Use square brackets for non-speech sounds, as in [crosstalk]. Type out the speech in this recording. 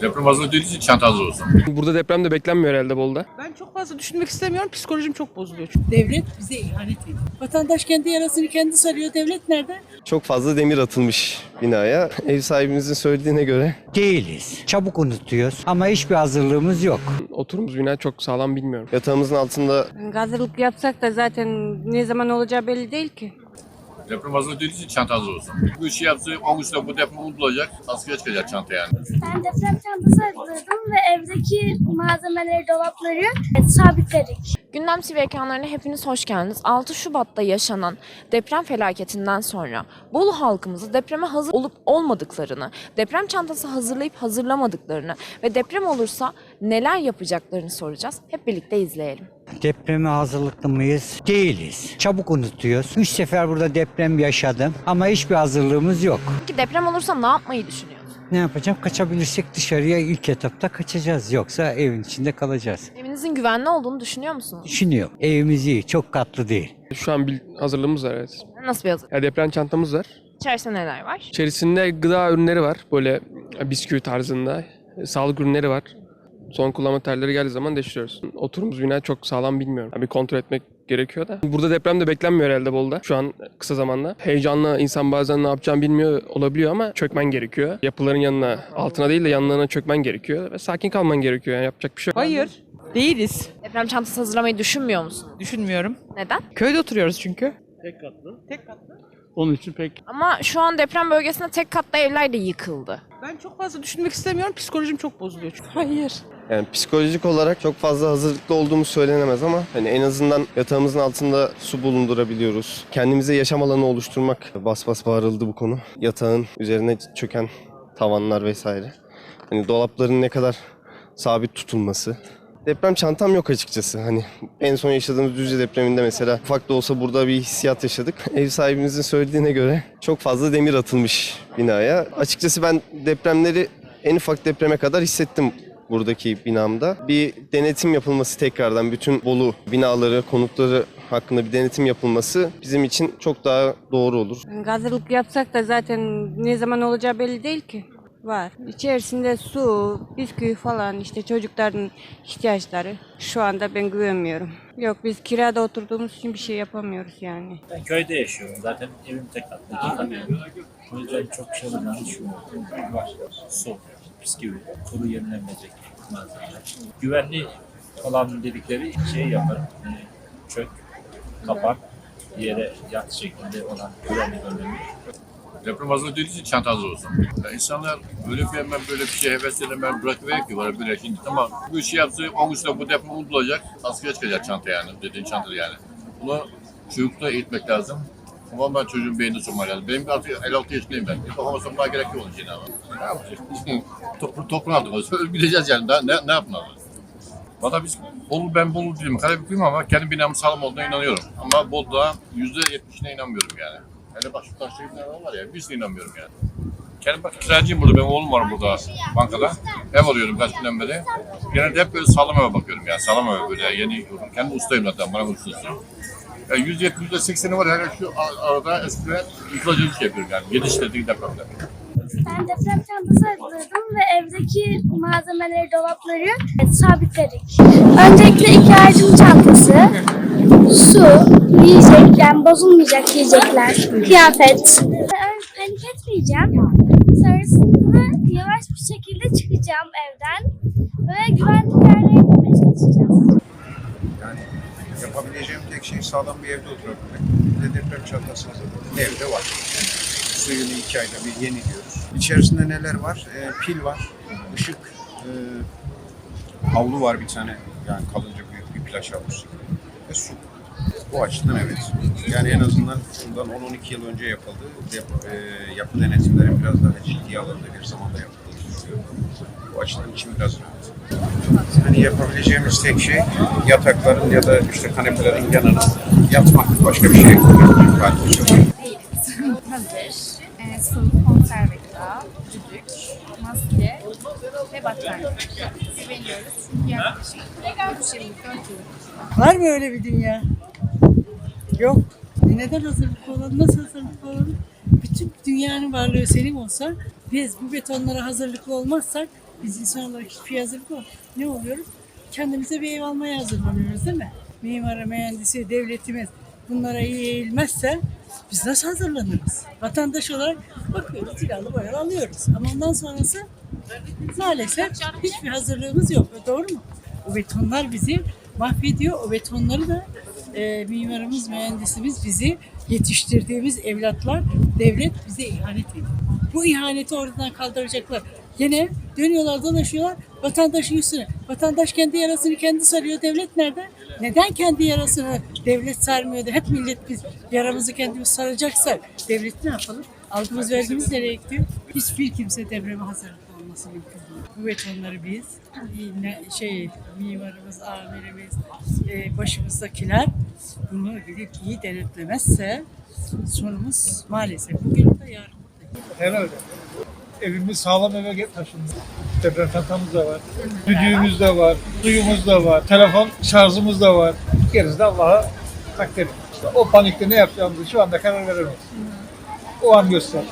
Deprem hazırlığı dediği için çanta hazır olsun. Burada deprem de beklenmiyor herhalde Bolu'da. Ben çok fazla düşünmek istemiyorum. Psikolojim çok bozuluyor çünkü. Devlet bize ihanet ediyor. Vatandaş kendi yarasını kendi sarıyor. Devlet nerede? Çok fazla demir atılmış binaya. [laughs] Ev sahibimizin söylediğine göre Değiliz. Çabuk unutuyoruz ama hiçbir hazırlığımız yok. Oturumuz bina çok sağlam bilmiyorum. yatağımızın altında Hazırlık yapsak da zaten ne zaman olacağı belli değil ki. Deprem hazırlığı dediği için çanta hazır olsun. Bu işi yaptı, 10 gün bu deprem unutulacak. Askıya çıkacak çanta yani. Ben deprem çantası hazırladım ve evdeki malzemeleri, dolapları sabitledik. Gündem TV ekranlarına hepiniz hoş geldiniz. 6 Şubat'ta yaşanan deprem felaketinden sonra Bolu halkımızı depreme hazır olup olmadıklarını, deprem çantası hazırlayıp hazırlamadıklarını ve deprem olursa neler yapacaklarını soracağız. Hep birlikte izleyelim. Depreme hazırlıklı mıyız? Değiliz. Çabuk unutuyoruz. Üç sefer burada deprem yaşadım ama hiçbir hazırlığımız yok. Peki deprem olursa ne yapmayı düşünüyorsunuz? Ne yapacağım? Kaçabilirsek dışarıya ilk etapta kaçacağız. Yoksa evin içinde kalacağız. Evinizin güvenli olduğunu düşünüyor musunuz? Düşünüyorum. Evimiz iyi. Çok katlı değil. Şu an bir hazırlığımız var evet. Nasıl bir hazırlık? Ya deprem çantamız var. İçerisinde neler var? İçerisinde gıda ürünleri var. Böyle bisküvi tarzında. E, Sağlık ürünleri var. Son kullanma tarihleri geldiği zaman değiştiriyoruz. Oturumuz bina çok sağlam bilmiyorum. Bir kontrol etmek gerekiyor da. Burada deprem de beklenmiyor herhalde Bolu'da. Şu an kısa zamanda. Heyecanla insan bazen ne yapacağını bilmiyor olabiliyor ama çökmen gerekiyor. Yapıların yanına, altına değil de yanlarına çökmen gerekiyor. Ve sakin kalman gerekiyor. Yani yapacak bir şey yok. Hayır. Değiliz. Deprem çantası hazırlamayı düşünmüyor musunuz? Düşünmüyorum. Neden? Köyde oturuyoruz çünkü. Onun için pek Ama şu an deprem bölgesinde tek katlı evler de yıkıldı. Ben çok fazla düşünmek istemiyorum. Psikolojim çok bozuluyor çünkü. Hayır. Yani psikolojik olarak çok fazla hazırlıklı olduğumuz söylenemez ama hani en azından yatağımızın altında su bulundurabiliyoruz. Kendimize yaşam alanı oluşturmak bas bas bağırıldı bu konu. Yatağın üzerine çöken tavanlar vesaire. Hani dolapların ne kadar sabit tutulması. Deprem çantam yok açıkçası. Hani en son yaşadığımız Düzce depreminde mesela ufak da olsa burada bir hissiyat yaşadık. [laughs] Ev sahibimizin söylediğine göre çok fazla demir atılmış binaya. Açıkçası ben depremleri en ufak depreme kadar hissettim buradaki binamda. Bir denetim yapılması tekrardan bütün Bolu binaları, konutları hakkında bir denetim yapılması bizim için çok daha doğru olur. Hazırlık yapsak da zaten ne zaman olacağı belli değil ki. Var. İçerisinde su, bisküvi falan işte çocukların ihtiyaçları. Şu anda ben güvenmiyorum. Yok biz kirada oturduğumuz için bir şey yapamıyoruz yani. ben köyde yaşıyorum zaten evim tek katlı. O yüzden çok şey düşünmüyorum. Var. Su, bisküvi, kuru yenilenmeyecek malzemeler. Güvenli olan dedikleri şey yaparım. E, çök, kapak, yere yat şeklinde olan güvenlik önlemi. Deprem hazırlığı dediği için çanta hazır olsun. Ya insanlar böyle bir hemen böyle bir şey heveslerini ben bırakıverek ki var böyle şimdi tamam bu işi yaptı 10 gün bu deprem unutulacak askıya çıkacak çanta yani dediğin çanta yani. Bunu çocukta eğitmek lazım. Ama ben çocuğun beynini sokmaya lazım. Benim de artık 56 yaşındayım ben. Kafama sokmaya gerek yok onun için ama. Ne yapacağız? [laughs] Toplu, toprağın altında. Ölüp gideceğiz yani. Ne, ne yapmalı? Valla biz Bolu, ben Bolu değilim, Karabüklüyüm ama kendi binamın sağlam olduğuna inanıyorum. Ama Bolu'da yüzde yetmişine inanmıyorum yani. Hele şu taşlı evler var ya, bir inanmıyorum yani. Kendim bak kiracıyım burada, benim oğlum var burada bankada. Ev alıyorum kaç günden beri. Genelde hep böyle sağlam eve bakıyorum yani, sağlam eve böyle yeni. Kendi ustayım zaten, bana ustası. Yani yüzde yetmiş, yüzde sekseni var hele şu ar- arada eskiden yıkılacak şey yapıyorum yani. Gidiş dediği depremde. Ben deprem çantası hazırladım ve evdeki malzemeleri, dolapları sabitledik. Öncelikle iki harcım çantası, su, yiyecek, yani bozulmayacak yiyecekler, kıyafet. Ben panik etmeyeceğim. Sonrasında yavaş bir şekilde çıkacağım evden ve güvenli yerlere gitmeye çalışacağız. Şey sağlam bir evde oturabilmek. Bir de deprem çantası hazırladım. Evde var. Suyunu iki ayda bir yeniliyoruz. İçerisinde neler var? Ee, pil var, ışık, e, havlu var bir tane. Yani kalınca büyük bir plaj havlusu ve su. Bu açıdan evet. Yani en azından şundan 10-12 yıl önce yapıldı. Dep- e, yapı denetimleri biraz daha ciddiye alındı bir zamanda yapıldığını düşünüyorum. Bu açıdan içim biraz rahat. Hani yapabileceğimiz tek şey yatakların ya da işte kanepelerin yanına yatmak. Başka bir şey yok. Hazır. E, su, konserve gıda, düdük, maske ve battaniye. Güveniyoruz çünkü yaklaşık 3 yıllık, 4 yıllık Var mı öyle bir dünya? Yok. E neden hazırlıklı olalım? Nasıl hazırlıklı olalım? Bütün dünyanın varlığı senin olsa biz bu betonlara hazırlıklı olmazsak Biz insan olarak hiçbir hazırlık yok. Ne oluyoruz? Kendimize bir ev almaya hazırlanıyoruz değil mi? Mimarı, mühendisi, devletimiz bunlara iyi eğilmezse biz nasıl hazırlanırız? Vatandaş olarak bakıyoruz, silahlı boyalı alıyoruz. Ama ondan sonrası maalesef hiçbir hazırlığımız yok. Doğru mu? O betonlar bizi mahvediyor. O betonları da e, mimarımız, mühendisimiz bizi yetiştirdiğimiz evlatlar, devlet bize ihanet ediyor. Bu ihaneti oradan kaldıracaklar. Yine dönüyorlar dolaşıyorlar vatandaşın üstüne. Vatandaş kendi yarasını kendi sarıyor. Devlet nerede? Neden kendi yarasını devlet sarmıyordu? Hep millet biz yaramızı kendimiz saracaksak devlet ne yapalım? Aldığımız vergimiz nereye gidiyor? Hiçbir kimse depreme hazırlıklı olması mümkün betonları biz, yine şey mimarımız, amirimiz, e, başımızdakiler bunu gidip iyi denetlemezse sonumuz maalesef bugün orada yarın Herhalde. Evimiz sağlam eve taşındı. Deprem çantamız da var. Düdüğümüz de var. Suyumuz da var. Telefon şarjımız da var. Gerisi de Allah'a takdir. İşte o panikte ne yapacağımızı şu anda karar veremeyiz. O an göster.